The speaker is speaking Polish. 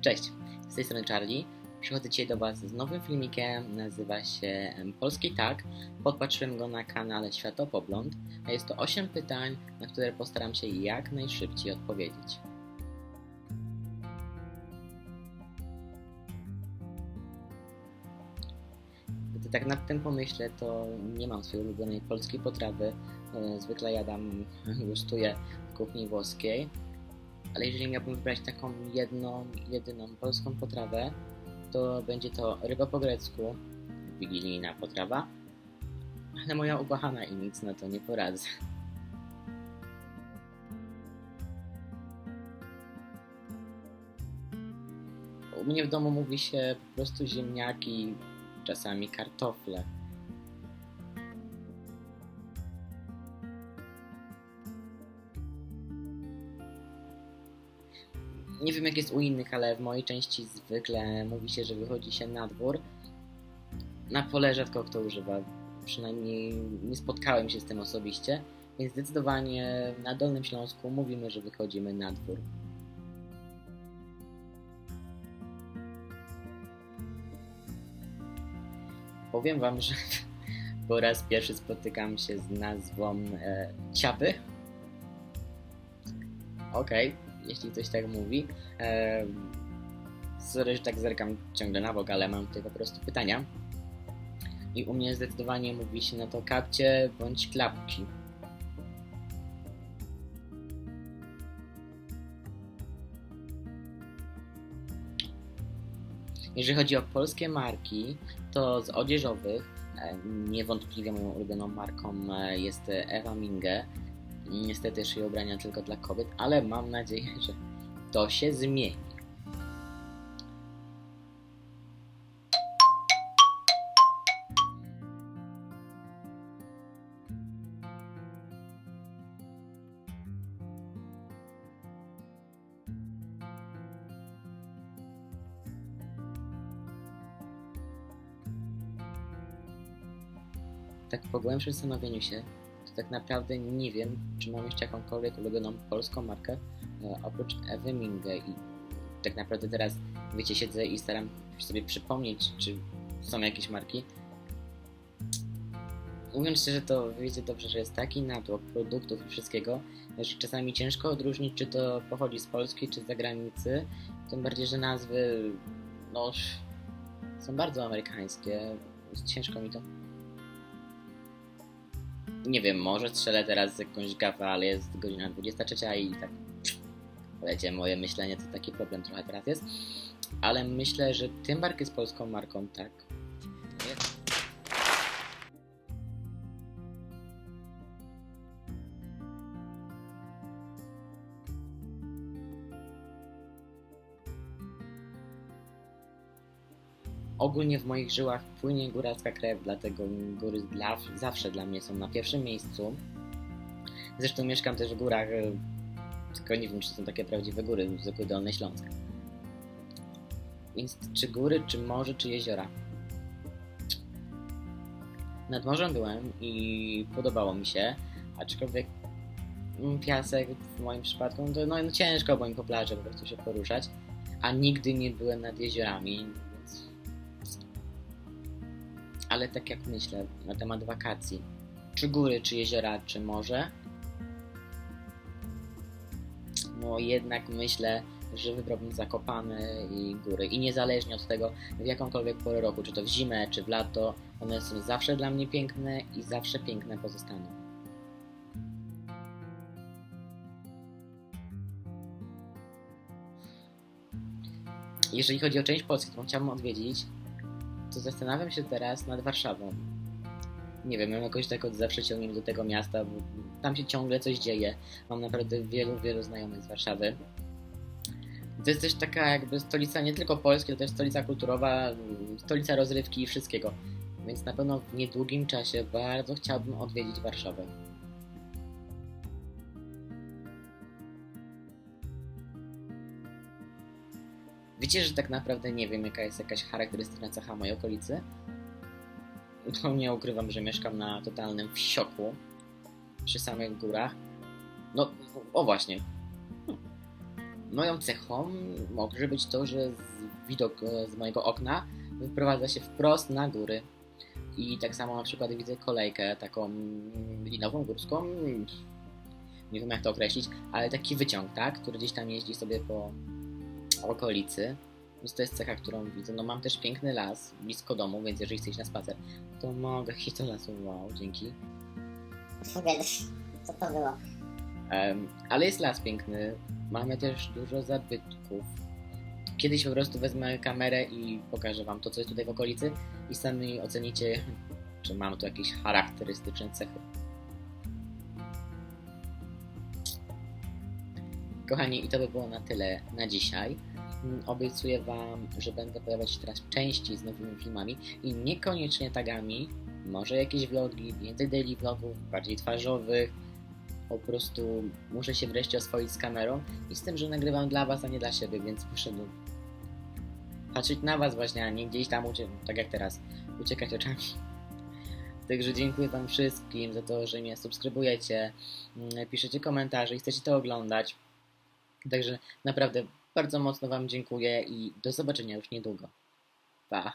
Cześć, z tej strony Charlie. Przychodzę dzisiaj do Was z nowym filmikiem, nazywa się Polski Tak. Podpatrzyłem go na kanale Światopogląd, a jest to 8 pytań, na które postaram się jak najszybciej odpowiedzieć. Gdy tak nad tym pomyślę, to nie mam swojej ulubionej polskiej potrawy. E, Zwykle jadam, gustuję w kuchni włoskiej, ale jeżeli miałbym wybrać taką jedną, jedyną polską potrawę, to będzie to ryba po grecku, wigilijna potrawa, ale moja ukochana i nic na to nie poradzę. U mnie w domu mówi się po prostu ziemniaki, czasami kartofle. Nie wiem jak jest u innych, ale w mojej części zwykle mówi się, że wychodzi się na dwór. Na pole rzadko kto używa. Przynajmniej nie spotkałem się z tym osobiście, więc zdecydowanie na Dolnym Śląsku mówimy, że wychodzimy na dwór. Powiem wam, że po raz pierwszy spotykam się z nazwą e, ciapy. Okej, jeśli ktoś tak mówi. E, sorry, że tak zerkam ciągle na bok, ale mam tutaj po prostu pytania. I u mnie zdecydowanie mówi się na to kapcie bądź klapki. Jeżeli chodzi o polskie marki, to z odzieżowych e, niewątpliwie moją ulubioną marką e, jest Ewa Minge. Niestety szyję ubrania tylko dla kobiet, ale mam nadzieję, że to się zmieni. Tak po głębszym zastanowieniu się, tak naprawdę nie wiem, czy mam jeszcze jakąkolwiek ulubioną polską markę e, oprócz Ewy Minge i tak naprawdę teraz, wiecie, siedzę i staram sobie przypomnieć, czy są jakieś marki. Mówiąc szczerze, to wiecie dobrze, że jest taki natłok produktów i wszystkiego, że czasami ciężko odróżnić, czy to pochodzi z Polski, czy z zagranicy. Tym bardziej, że nazwy, no, są bardzo amerykańskie. Ciężko mi to nie wiem, może strzelę teraz jakąś gafę, ale jest godzina 23 i tak wiecie, moje myślenie to taki problem trochę teraz jest. Ale myślę, że Tymbark jest polską marką, tak. Ogólnie w moich żyłach płynie góralska krew, dlatego góry dla, zawsze dla mnie są na pierwszym miejscu. Zresztą mieszkam też w górach, e, tylko nie wiem, czy są takie prawdziwe góry, zwykły Dolny Śląsk. Więc czy góry, czy morze, czy jeziora? Nad morzem byłem i podobało mi się, aczkolwiek mm, piasek w moim przypadku, to no, no ciężko, bo mi po plaży po prostu się poruszać, a nigdy nie byłem nad jeziorami, ale tak jak myślę na temat wakacji, czy góry, czy jeziora, czy morze, no jednak myślę, że wybrałbym Zakopane i góry. I niezależnie od tego, w jakąkolwiek porę roku, czy to w zimę, czy w lato, one są zawsze dla mnie piękne i zawsze piękne pozostaną. Jeżeli chodzi o część Polski, którą chciałbym odwiedzić, to zastanawiam się teraz nad Warszawą. Nie wiem, mam jakoś tak od zawsze ciągnie do tego miasta, bo tam się ciągle coś dzieje. Mam naprawdę wielu, wielu znajomych z Warszawy. To jest też taka jakby stolica nie tylko Polski, to też stolica kulturowa, stolica rozrywki i wszystkiego. Więc na pewno w niedługim czasie bardzo chciałbym odwiedzić Warszawę. Wiecie, że tak naprawdę nie wiem, jaka jest jakaś charakterystyczna cecha mojej okolicy? To nie ukrywam, że mieszkam na totalnym wsioku przy samych górach. No, o właśnie. moją cechą może być to, że widok z mojego okna wyprowadza się wprost na góry. I tak samo na przykład widzę kolejkę taką linową, górską, nie wiem jak to określić, ale taki wyciąg, tak, który gdzieś tam jeździ sobie po okolicy. Więc to jest cecha, którą widzę. No mam też piękny las blisko domu, więc jeżeli chcesz na spacer, to mogę iść do lasu. Wow, dzięki. Co to było? Em, ale jest las piękny. Mamy też dużo zabytków. Kiedyś po prostu wezmę kamerę i pokażę wam to, co jest tutaj w okolicy i sami ocenicie, czy mam tu jakieś charakterystyczne cechy. Kochani, i to by było na tyle na dzisiaj. Mm, Obiecuję Wam, że będę pojawiać się teraz częściej z nowymi filmami i niekoniecznie tagami. Może jakieś vlogi, więcej daily vlogów, bardziej twarzowych. Po prostu muszę się wreszcie oswoić z kamerą i z tym, że nagrywam dla Was, a nie dla siebie, więc muszę patrzeć na Was właśnie, a nie gdzieś tam, tak jak teraz, uciekać oczami. Także dziękuję Wam wszystkim za to, że mnie subskrybujecie, mm, piszecie komentarze i chcecie to oglądać. Także naprawdę bardzo mocno Wam dziękuję i do zobaczenia już niedługo. Pa!